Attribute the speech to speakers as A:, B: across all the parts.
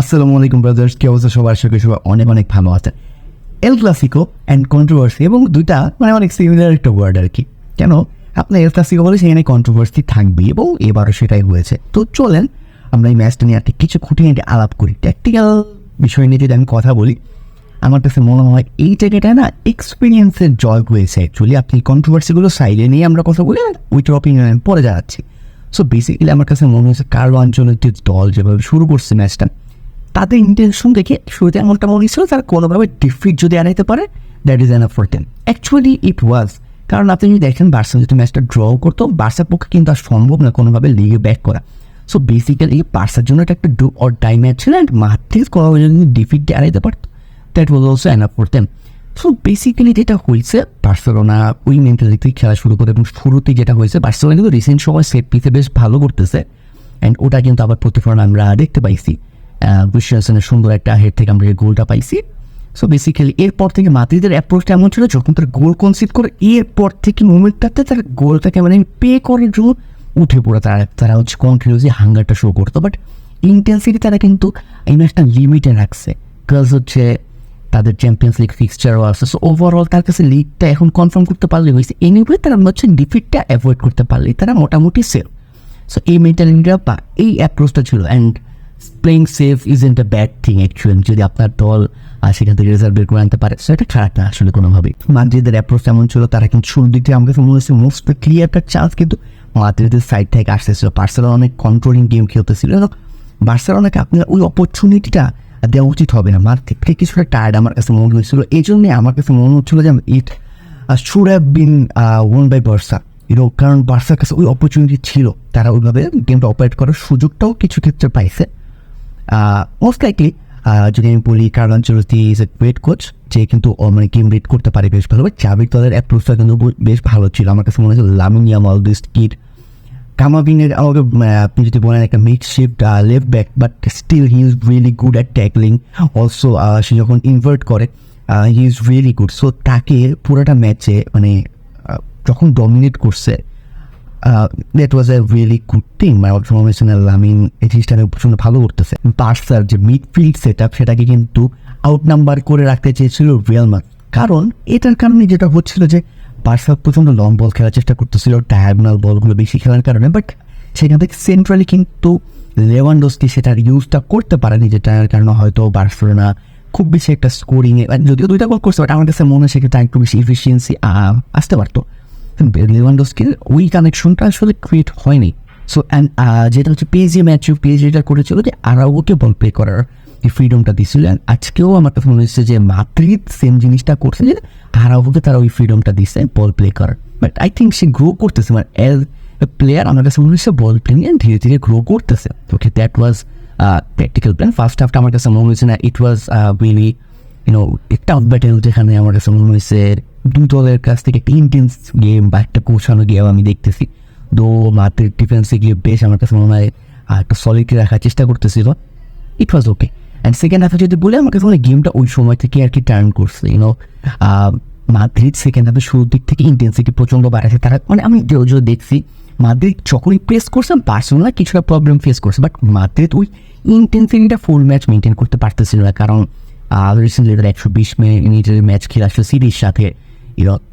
A: আসসালামু আলাইকুম ব্রাদার্স কি অবস্থা সবার? করি সবাই অনেক অনেক ভালো আছেন। এল ক্লাসিকো অ্যান্ড কন্ট্রোভার্সি এবং দুইটা মানে অনেক সিমিলার একটা ওয়ার্ড আর কি। কেন? আপনি এল ক্লাসিকো বলে সেখানে কন্ট্রোভার্সি থাকবে এবং এবারও সেটাই হয়েছে। তো চলেন, আমরা এই ম্যাচটা নিয়ে একটা কিছু খুঁটিনাটি আলাপ করি। ট্যাকটিক্যাল বিষয় নিয়ে যদি আমি কথা বলি, আমার কাছে মনে হয় এই জায়গাটায় না এক্সপিরিয়েন্সের জয় হয়েছে অ্যাকচুয়ালি আপনি কন্ট্রোভার্সিগুলো সাইডে নিয়ে আমরা কথা বলি উইথ অপিনিয়ন পরে যাচ্ছি সো বেসিক্যালি আমার কাছে মনে হয়েছে কার্লো আঞ্চলিক দল যেভাবে শুরু করছে ম্যাচটা তাদের ইন্টেনশন দেখে শুরুতে এমনটা মনে হচ্ছিল তারা কোনোভাবে ডিফিট যদি আনাইতে পারে that is enough for them actually it was কারণ আপনি যদি দেখেন বার্সা যদি ম্যাচটা ড্র করতো, বার্সার পক্ষে কিন্তু আর সম্ভব না কোনোভাবে লিগে ব্যাক করা। সো বেসিক্যালি বার্সার জন্য এটা একটা ডু অর ডাই ম্যাচ ছিল অ্যান্ড মাত্রিস কোনোভাবে যদি ডিফিট আনাইতে পারতো that was also enough for them so basically যেটা হয়েছে, বার্সেলোনা ওই মেন্টালিটি খেলা শুরু করে, এবং শুরুতে যেটা হয়েছে, বার্সেলোনা কিন্তু রিসেন্ট সময় সেট পিসে বেশ ভালো করতেছে অ্যান্ড ওটা কিন্তু আবার প্রতিফলন আমরা দেখতে পাইছি। বিশ্বাসনের সুন্দর একটা হেড থেকে আমরা গোলটা পাইছি। সো বেসিক্যালি এরপর থেকে মাদ্রিদের অ্যাপ্রোচটা এমন ছিল যখন তারা গোল কনসিড করে, এরপর থেকে মুভমেন্টটাতে তারা গোলটাকে মানে পে করার জন্য উঠে পড়ে। তারা তারা হচ্ছে কন্টিনিউসলি হাঙ্গারটা শো করতো। বাট ইন্টেন্সিটি তারা কিন্তু এই ম্যাচটা লিমিটে রাখছে। প্লাস হচ্ছে তাদের চ্যাম্পিয়ন্স লিগ ফিক্সচারও আছে। সো ওভারঅল তার কাছে লিগটা এখন কনফার্ম করতে পারলে হয়েছে। এনিওয়ে তারা হচ্ছে ডিফিটটা অ্যাভয়েড করতে পারলে তারা মোটামুটি সেফ সো এই মেন্টালিটিটা বা এই অ্যাপ্রোচটা ছিল। And playing safe is isn't a bad thing actually যদি আপনার দল সেখান থেকে রেজাল্ট বের করে আনতে পারে সো এটা খারাপ না আসলে কোনোভাবেই। মাদ্রিদের অ্যাপ্রোচ এমন ছিল, তারা কিন্তু শুরুর দিক থেকে আমার কাছে মনে হচ্ছে মোস্ট ক্লিয়ার একটা চান্স কিন্তু মাদ্রিদের সাইড থেকে আসতেছিল। বার্সেলোনা অনেক কন্ট্রোলিং গেম খেলতেছিল, এবং বার্সেলোনাকে আপনার ওই অপরচুনিটিটা দেওয়া উচিত হবে না। মার্কেট থেকে কিছুটা টায়ার্ড আমার কাছে মনে হয়েছিল। এই জন্যে আমার কাছে মনে হচ্ছিল যে it should have been won by Barca you know কারণ বার্সার কাছে ওই অপরচুনিটি ছিল। তারা ওইভাবে গেমটা অপারেট করার সুযোগটাও কিছু ক্ষেত্রে পাইছে। মোস্ট লাইকলি যদি আমি বলি কারণ চলতি ইজ এ গ্রেট কোচ যে কিন্তু মানে গেম রিড করতে পারে বেশ ভালো চাবির দলের অ্যাপ্রোচটা কিন্তু বেশ ভালো ছিল। আমার কাছে মনে হচ্ছে লামিন ইয়ামাল দিস কিড কামাবিনের আমাকে আপনি যদি বলেন একটা makeshift left back but still he is really good at tackling also সে যখন ইনভার্ট করে he is really good so তাকে পুরোটা ম্যাচে মানে যখন ডমিনেট করছে that was a really good team মানে অটোমেশনাল লামিন এই জিনিসটাকে প্রচণ্ড ভালো করতেছে। বার্সার যে মিডফিল্ড সেট আপ সেটাকে কিন্তু আউট নাম্বার করে রাখতে চেয়েছিল রিয়াল মার্ক কারণ এটার কারণে যেটা হচ্ছিল যে বার্সা প্রচণ্ড লং বল খেলার চেষ্টা করতেছিল ডায়াগনাল বলগুলো বেশি খেলার কারণে। বাট সেখান থেকে সেন্ট্রালি কিন্তু লেভানডোসকি সেটার ইউজটা করতে পারেনি যেটার কারণে হয়তো বার্সেলোনা খুব বেশি একটা স্কোরিংয়ে যদিও দুইটা গোল করছে বাট আমার কাছে মনে হয় সেক্ষেত্রে একটু বেশি ইফিসিয়েন্সি আসতে পারতো। লেভানডোস্কির ওই কানেকশনটা আসলে ক্রিয়েট হয়নি। সো অ্যান্ড যেটা হচ্ছে পেজি ম্যাচ পেজি যেটা করেছিল যে আরাউকে বল প্লে করার এই ফ্রিডমটা দিয়েছিল And আজকেও আমার কাছে মনে হচ্ছে যে মাদ্রিদ সেম জিনিসটা করছে যে আরাউকে তারা ওই ফ্রিডমটা দিচ্ছে বল প্লে করার। বাট আই থিঙ্ক সে গ্রো করতেছে। মানে এজ প্লেয়ার আমার কাছে মনে হচ্ছে বল প্লেইং ধীরে ধীরে গ্রো করতেছে। Okay that was practical plan first হাফটা আমার কাছে মনে হয়েছে না it was really you know একটা ব্যাটেল যেখানে আমার কাছে মনে হয়েছে, দুই দলের কাছ থেকে একটা ইন্টেন্স গেম বা একটা কৌশানো গেম আমি দেখতেছি। দো মাত্রের ডিফেন্সে গিয়ে বেশ আমার কাছে মনে হয় একটা সলিডকে রাখার চেষ্টা করতেছিল। ইট ওয়াজ ওকে অ্যান্ড সেকেন্ড হাফে যদি বলে, আমার কাছে মনে হয় গেমটা ওই সময় থেকে আর কি টার্ন করছে ইউনো মাদ্রিদ সেকেন্ড হাফে শুরুর দিক থেকে ইন্টেন্সিটি প্রচণ্ড বাড়াচ্ছে। তারা মানে আমি যে দেখছি, মাদ্রিদ যখনই প্রেস করছে বার্সেলোনা কিছুটা প্রবলেম ফেস করছে। বাট মাদ্রিদ ওই ইন্টেন্সিটিটা ফুল ম্যাচ মেনটেন করতে পারতেছিল না। কারণ রিসেন্টলি তারা একশো বিশ মিনিটের ম্যাচ খেলে আসলো সিরিজ সাথে।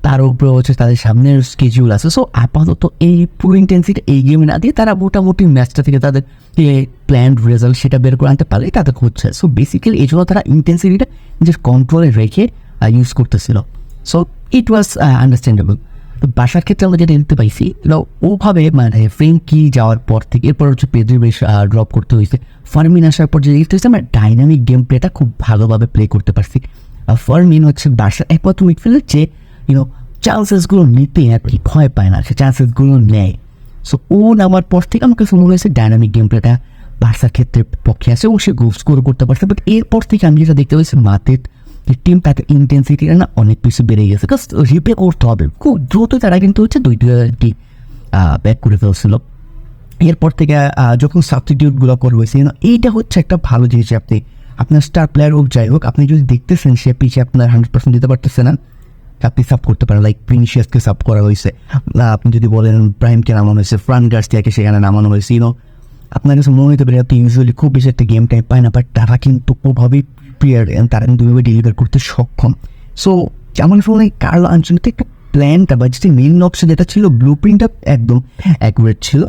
A: তার উপরে হচ্ছে তাদের সামনের স্কেজিউল আছে। সো আপাতত এই পুরো ইন্টেন্সিটি এই গেমে না দিয়ে তারা মোটামুটি ম্যাচটা থেকে তাদের যে প্ল্যান্ড রেজাল্ট সেটা বের করে আনতে পারলে তাদের হচ্ছে। সো বেসিক্যালি এই জন্য তারা ইন্টেন্সিটিটা নিজের কন্ট্রোলে রেখে ইউজ করতেছিল। সো ইট ওয়াজ আন্ডারস্ট্যান্ডেবল তো বাসার ক্ষেত্রে আমরা যেটা দেখতে পাইছি ওভাবে মানে ফ্রেঙ্কি যাওয়ার পর থেকে এরপর হচ্ছে পেদ্রি বেশ ড্রপ করতে হয়েছে। ফার্মিন আসার পর যে দেখতে হয়েছে, আমরা ডাইনামিক গেম প্লেটা খুব ভালোভাবে প্লে করতে পারছি। ফার্মিন হচ্ছে বাসার একমাত্র মিডফিল্ডার যে ইউনো চান্সেসগুলো নিতে আর কি ভয় পায় না, সে চান্সেসগুলো নেয়। সো ও নামার পর থেকে আমার কাছে মনে হয়েছে ডাইনামিক গেম প্লেটা বার্সার ক্ষেত্রে পক্ষে আছে ও সে গোল স্কোর করতে পারছে। বাট এরপর থেকে আমি যেটা দেখতে পাচ্ছি মাতের টিম তাদের ইন্টেন্সিটিটা না অনেক বেশি বেড়ে গেছে। বিকজ রিপে করতে হবে। খুব দ্রুত তারা কিন্তু হচ্ছে দুই কি ব্যাক করে ফেলছিল। এরপর থেকে যখন সাবস্টিটিউটগুলো করা হয়েছে you এইটা হচ্ছে একটা ভালো জিনিস আপনি, আপনার স্টার প্লেয়ার হোক, যাই হোক, আপনি যদি দেখতেছেন সে পিছিয়ে আপনার হান্ড্রেড পার্সেন্ট দিতে পারতেছে না আপনি সাব করতে পারেন। লাইক প্রিনিশিয়াসকে সাপ করা হয়েছে। আপনি যদি বলেন প্রাইমকে নামানো হয়েছে ফ্রান গার্সিয়াকে সেখানে নামানো হয়েছে ইউনো আপনার কাছে মনে হতে পারে আপনি ইউজুয়ালি খুব বেশি একটা গেম টাইম পায় না বাট তারা কিন্তু ওভাবেই প্রিয়ার তারা কিন্তু ওইভাবে ডেলিভার করতে সক্ষম। সো আমার ফোনে কার্ল আঞ্চলিক একটা প্ল্যানটা বা যেটা মেইন অপশন যেটা ছিল ব্লু প্রিন্টটা একদম অ্যাকুরেট ছিল।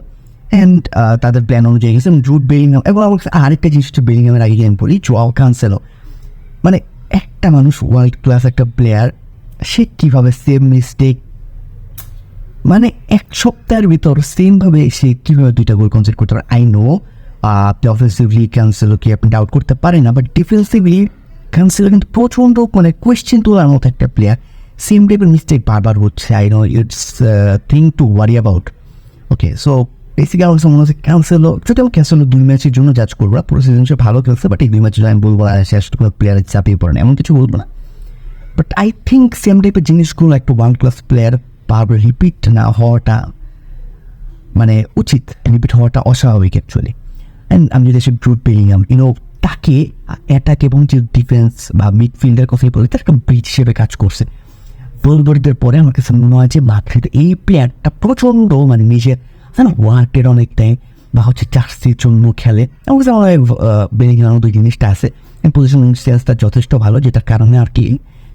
A: অ্যান্ড তাদের প্ল্যান অনুযায়ী গেছে। জুট বেলিংহাম এবং আমার আরেকটা জিনিস হচ্ছে বেলিংহামের আগে আমি বলি জোয়াও কানসেলো মানে একটা মানুষ ওয়ার্ল্ড ক্লাস একটা প্লেয়ার সে কীভাবে সেম মিস্টেক মানে এক সপ্তাহের ভিতর সেমভাবে সে কীভাবে দুইটা গোল কনসেপ্ট করতে পারে? আই নো আপনি অফেন্সিভলি ক্যান্সেলকে আপনি ডাউট করতে পারেন না বাট ডিফেন্সিভলি ক্যান্সেল কিন্তু প্রচণ্ড মানে কোয়েশ্চেন তোলার মতো একটা প্লেয়ার সেম টাইপের মিস্টেক বারবার হচ্ছে I know it's thing to worry about okay so basic আমার মনে হচ্ছে ক্যান্সেলও যদি আমি ক্যান্সেলও দুই ম্যাচের জন্য জাজ করব না, পুরো সিজন সে ভালো খেলছে বাট এই দুই ম্যাচের আমি বলব না শেষ কোনো প্লেয়ারের চাপিয়ে পড়ে না, এমন কিছু বলব না। বাট আই থিঙ্ক সেম টাইপের জিনিসগুলো একটা ওয়ান ক্লাস প্লেয়ার বারবার রিপিট না হওয়াটা মানে উচিত রিপিট হওয়াটা অস্বাভাবিক অ্যাকচুয়ালি আমি যদি বেলিংহাম ইউনো তাকে অ্যাটাক এবং যে ডিফেন্স বা মিডফিল্ডের কথাই বলি, তার একটা ব্রিজ হিসেবে কাজ করছে। বলবরিদের পরে আমার কাছে মনে হয় যে এই প্লেয়ারটা প্রচণ্ড মানে নিজের ওয়ার্কের অনেকটাই, বা হচ্ছে চার্সির জন্য খেলে। কাছে আমার বেলিংহাম দুই জিনিসটা আছে। পজিশন সেন্সটা যথেষ্ট ভালো, যেটার কারণে আর কি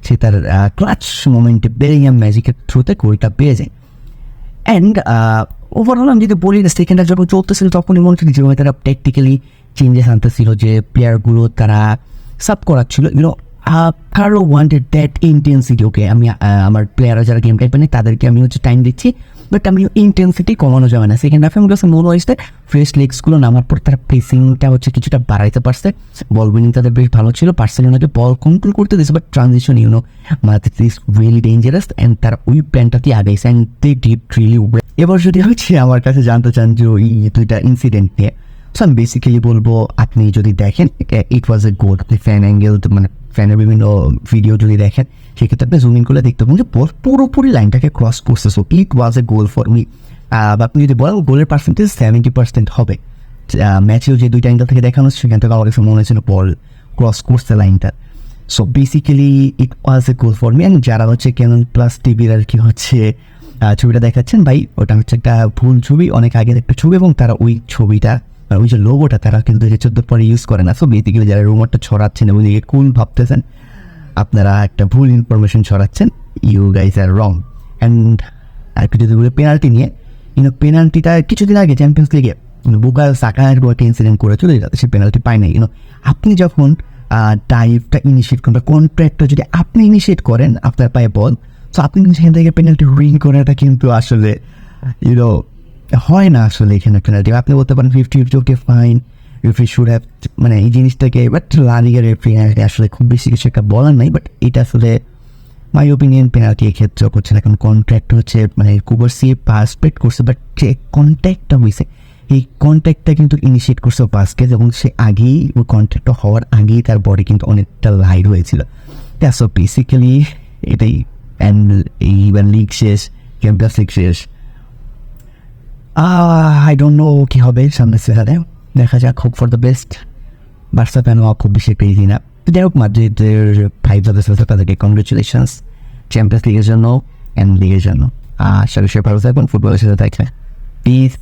A: সে তার ক্লাচ মোমেন্টে বেলিংহাম ম্যাজিকের থ্রুতে গোলটা পেয়ে যায়। অ্যান্ড ওভারঅল আমি যদি বলি সেকেন্ড হাফ যখন চলতেছিল তখনই মনে হচ্ছিল যেভাবে তারা টেকটিক্যালি চেঞ্জেস আনতেছিল যে প্লেয়ারগুলো তারা সাব করাচ্ছিল। ইউনো কারও ওয়ান্টেড দ্যাট ইন্টেন্সিটি ওকে আমি আমার প্লেয়াররা যারা গেম টাইপ নেই, তাদেরকে আমি হচ্ছে টাইম দিচ্ছি। বাট আমি ইন্টেন্সিটি কমানো যাবে না। সেকেন্ড হাফে আমার কাছে মনে হয়েছে ফ্রেশ লেগসগুলো নামার পর তারা প্রেসিংটা হচ্ছে কিছুটা বাড়াইতে পারছে। বল উইনিং তাদের বেশ ভালো ছিল। পার্সেলোনাকে বল কন্ট্রোল করতে দিয়েছে but transition you know Madrid is really dangerous and তারা ওই প্ল্যানটাতে আগাইছে? অ্যান্ড দে ডিপ রিয়েলি এবার যদি হচ্ছে আমার কাছে জানতে চান যে ওই দুইটা ইনসিডেন্ট নিয়ে সো আমি বেসিক্যালি বলব, আপনি যদি দেখেন ইট ওয়াজ এ আপনি ফ্যান অ্যাঙ্গেল মানে ফ্যানের বিভিন্ন ভিডিও যদি দেখেন, সেক্ষেত্রে আপনি জুমিং করে দেখতে পাবেন যে বল পুরোপুরি লাইনটাকে ক্রস করছে। So it was a goal for me আপনি যদি বলেন গোলের পার্সেন্টেজ সেভেন্টি পার্সেন্ট হবে। ম্যাচেও যে দুইটা অ্যাঙ্গেল থেকে দেখানো হচ্ছে, সেখান থেকে আমার কাছে মনে হয়েছিল বল ক্রস করছে লাইনটা so basically it was a goal for me and যারা হচ্ছে ক্যানন প্লাস টিভির আর কি হচ্ছে ছবিটা দেখাচ্ছেন, ভাই, ওটা হচ্ছে একটা ভুল ছবি। অনেক আগের একটা ছবি এবং তারা ওই ছবিটা ওই যে লোগোটা তারা কিন্তু হাজার চোদ্দোর পরে ইউজ করে না। সো বেসিক্যালি যারা রুমারটা ছড়াচ্ছেন এবং এদিকে কুল ভাবতেছেন, আপনারা একটা ভুল ইনফরমেশন ছড়াচ্ছেন you guys are wrong and আর একটু যদি বলে পেনাল্টি নিয়ে কিন্তু পেনাল্টিটা কিছুদিন আগে চ্যাম্পিয়ন্স লিগে বুকাল সাকার একটা ইনসিডেন্ট করে চলে যাতে সে পেনাল্টি পায় না ইউনো আপনি যখন টাইপটা ইনিশিয়েট করেন বা কন্ট্রাক্টটা যদি আপনি ইনিশিয়েট করেন আপনার পায়ে বল তো আপনি কিন্তু সেখান থেকে পেনাল্টি উইন করাটা কিন্তু আসলে ইউনো হয় না আসলে এখানে পেনাল্টি আপনি বলতে পারেন fifty fifty okay fine referee should have মানে এই জিনিসটাকে বাট লালিগের রেফারি আসলে খুব বেশি কিছু একটা বলার নাই বাট এটা আসলে মাই ওপিনিয়ন পেনাল্টি এক্ষেত্রেও করছে না। কারণ কন্ট্রাক্ট হচ্ছে মানে কুবার্সি পাসপেক্ট করছে বাট যে কন্ট্যাক্টটা হয়েছে এই কন্ট্যাক্টটা কিন্তু ইনিশিয়েট করছে বাস্কেট এবং সে আগেই ওই কন্ট্যাক্টটা হওয়ার আগেই তার বডি কিন্তু অনেকটা লাইট হয়েছিল। সো বেসিক্যালি এটাই অ্যান্ড এইবার লিগ শেষ চ্যাম্পিয়ন্স লিগ শেষ। আই ডোন্ট নো কী হবে সামনে সেখানে দেখা যাক hope for the best Barca হওয়া খুব বেশি একটা ইজি না। যাই হোক, মাদ্রিদের ফাইভ সদস্য আছে তাদেরকে কংগ্রেচুলেশনস চ্যাম্পিয়ন্স লিগের জন্য অ্যান্ড লিগের জন্য। আশা সে ভালো থাকবেন ফুটবলের সাথে থাকলে প্লিজ